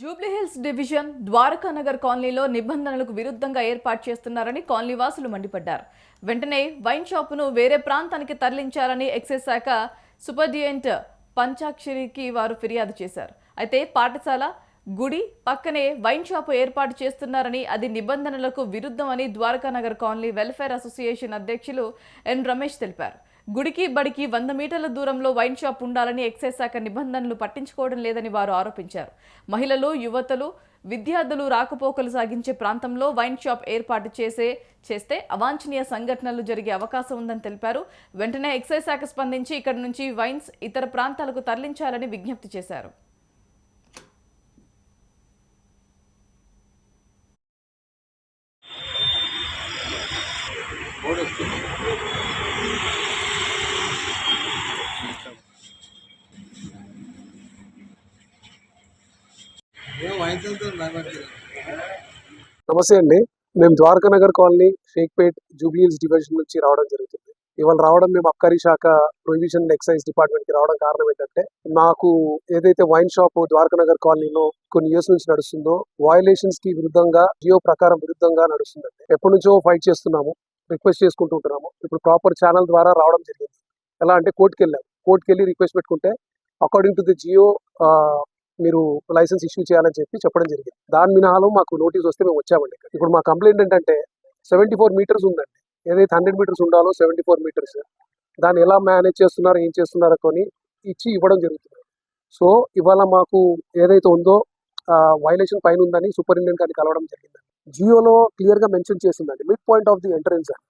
Jubilee Hills division Dwaraka Nagar కాలనీలో నిబంధనలకు విరుద్ధంగా ఏర్పాటు చేస్తున్నారని కాలనీ వాసులు మండిపడ్డారు. వెంటనే వైన్ షాపును వేరే ప్రాంతానికి తరలించారని ఎక్సైజ్ శాఖ సూపర్డియంట్ పంచాక్షరికి వారు ఫిర్యాదు చేశారు. అయితే పాఠశాల గుడి పక్కనే వైన్ షాపు ఏర్పాటు చేస్తున్నారని అది నిబంధనలకు విరుద్ధమని Dwaraka Nagar colony welfare association అధ్యక్షులు ఎన్ రమేష్ తెలిపారు. గుడికి బడికి వంద మీటర్ల దూరంలో వైన్ షాప్ ఉండాలని ఎక్సైజ్ శాఖ నిబంధనలు పట్టించుకోవడం లేదని వారు ఆరోపించారు. మహిళలు యువతలు విద్యార్థులు రాకపోకలు సాగించే ప్రాంతంలో వైన్ షాప్ ఏర్పాటు చేసే చేస్తే అవాంఛనీయ సంఘటనలు జరిగే అవకాశం ఉందని తెలిపారు. వెంటనే ఎక్సైజ్ శాఖ స్పందించి ఇక్కడి నుంచి వైన్స్ ఇతర ప్రాంతాలకు తరలించాలని విజ్ఞప్తి చేశారు. ఏం నమస్తే అండి. మేము ద్వారకా నగర్ కాలనీ షేక్పేట్ జూబ్లీహిల్స్ డివిజన్ నుంచి రావడం జరుగుతుంది. ఇవాళ రావడం మేము అబ్కారీ శాఖ ప్రొహిబిషన్ అండ్ ఎక్సైజ్ డిపార్ట్మెంట్కి రావడం కారణం ఏంటంటే మాకు ఏదైతే వైన్ షాప్ ద్వారకా నగర్ కాలనీలో కొన్ని ఇయర్స్ నుంచి నడుస్తుందో వయలేషన్స్కి విరుద్ధంగా జియో ప్రకారం విరుద్ధంగా నడుస్తుందండి. ఎప్పటి నుంచో ఫైట్ చేస్తున్నాము రిక్వెస్ట్ చేసుకుంటూ ఉంటున్నాము. ఇప్పుడు ప్రాపర్ ఛానల్ ద్వారా రావడం జరిగింది. ఎలా అంటే కోర్టుకి వెళ్ళాము కోర్టుకి వెళ్ళి రిక్వెస్ట్ పెట్టుకుంటే అకార్డింగ్ టు ది జియో మీరు లైసెన్స్ ఇష్యూ చేయాలని చెప్పి చెప్పడం జరిగింది. దాని మినహాలో మాకు నోటీస్ వస్తే మేము వచ్చామండి ఇప్పుడు మా కంప్లైంట్ ఏంటంటే సెవెంటీ ఫోర్ మీటర్స్ ఉందండి. ఏదైతే హండ్రెడ్ మీటర్స్ ఉండాలో సెవెంటీ ఫోర్ మీటర్స్. దాన్ని ఎలా మేనేజ్ చేస్తున్నారో ఏం చేస్తున్నారో కొని ఇచ్చి ఇవ్వడం జరుగుతుంది. సో ఇవాళ మాకు ఏదైతే ఉందో వైలేషన్ పైన ఉందని సూపరింటెండెంట్ గారిని కలవడం జరిగింది జియోలో క్లియర్గా మెన్షన్ చేసిందండి. Mid point of the entrance అని.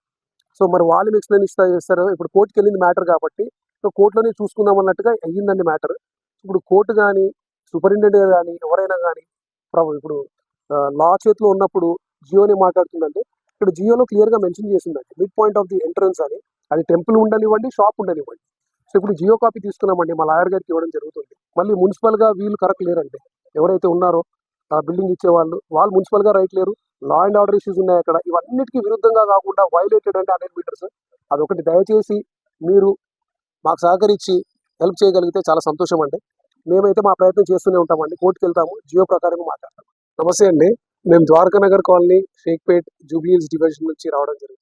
సో మరి వాళ్ళు ఎక్స్ప్లెయిన్ ఇస్తా చేస్తారు ఇప్పుడు కోర్టుకి వెళ్ళింది మ్యాటర్ కాబట్టి సో కోర్టులోనే చూసుకుందాం అన్నట్టుగా అయ్యిందండి మ్యాటర్. ఇప్పుడు కోర్టు కానీ సూపరింటెండెంట్ కానీ ఎవరైనా కానీ ఇప్పుడు లా చేతిలో ఉన్నప్పుడు జియోని మాట్లాడుతుందండి ఇక్కడ జియోలో క్లియర్గా మెన్షన్ చేసిందండి. Mid point of the entrance అని. అది టెంపుల్ ఉండనివ్వండి షాప్ ఉండనివ్వండి. సో ఇప్పుడు జియో కాపీ తీసుకున్నామండి మా లాయర్ గారికి ఇవ్వడం జరుగుతుంది. మళ్ళీ మున్సిపల్గా వీళ్ళు కరెక్ట్ లేరండి. ఎవరైతే ఉన్నారో ఆ బిల్డింగ్ ఇచ్చే వాళ్ళు వాళ్ళు రైట్ లేరు. లా అండ్ ఆర్డర్ ఇష్యూస్ ఉన్నాయి అక్కడ. ఇవన్నిటికీ విరుద్ధంగా కాకుండా వైలేటెడ్ అంటే హండ్రెడ్ మీటర్స్. అదొకటి దయచేసి మీరు మాకు సహకరించి హెల్ప్ చేయగలిగితే చాలా సంతోషం అండి మేమైతే మా ప్రయత్నం చేస్తూనే ఉంటామండి కోర్టుకి వెళ్తాము జియో ప్రకారం మాట్లాడతాము నమస్తే అండి. మేము ద్వారకా నగర్ కాలనీ షేక్పేట్ జూబ్లీహిల్స్ డివిజన్ నుంచి రావడం జరిగింది